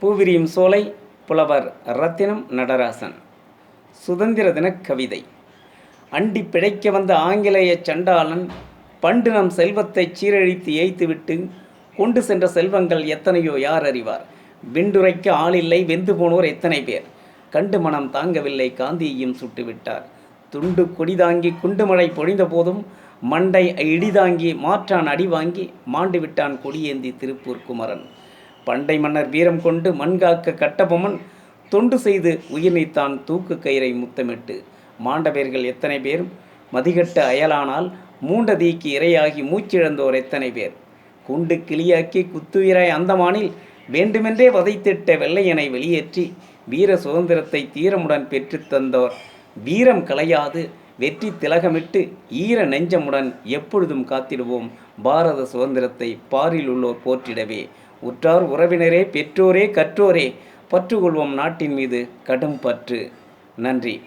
பூவிரியும் சோலை புலவர் ரத்தினம் நடராசன். சுதந்திர தின கவிதை. அண்டி பிழைக்க வந்த ஆங்கிலேய சண்டாளன் பண்டு நம் செல்வத்தை சீரழித்து ஏய்த்துவிட்டு கொண்டு சென்ற செல்வங்கள் எத்தனையோ யார் அறிவார்? விண்டுரைக்க ஆளில்லை வெந்து போனோர் எத்தனை பேர்? கண்டு மனம் தாங்கவில்லை காந்தியையும் சுட்டுவிட்டார். துண்டு கொடி தாங்கி குண்டுமழை பொழிந்த போதும் மண்டை இடிதாங்கி மாற்றான் அடி வாங்கி மாண்டு விட்டான் கொடியேந்தி திருப்பூர் குமரன். பண்டை மன்னர் வீரம் கொண்டு மண்காக்க கட்டபொம்மன் தொண்டு செய்து உயிர்நீத்தான் தூக்கு கயிறை முத்தமிட்டு. மாண்டவேர்கள் எத்தனை பேர்? மதிகட்ட அயலானால் மூண்ட தீக்கு இரையாகி மூச்சிழந்தோர் எத்தனை பேர்? குண்டு கிளியாக்கி குத்துயிராய் அந்தமானில் வேண்டுமென்றே வதைத்திட்ட வெள்ளையனை வெளியேற்றி வீர சுதந்திரத்தை தீரமுடன் பெற்று தந்தோர். வீரம் கலையாது வெற்றி திலகமிட்டு ஈர நெஞ்சமுடன் எப்பொழுதும் காத்திடுவோம். பாரத சுதந்திரத்தை பாரில் உள்ளோர் போற்றிடவே. உற்றார் உறவினரே பெற்றோரே கற்றோரே பற்றுக்கொள்வோம் நாட்டின் மீது கடும் பற்று. நன்றி.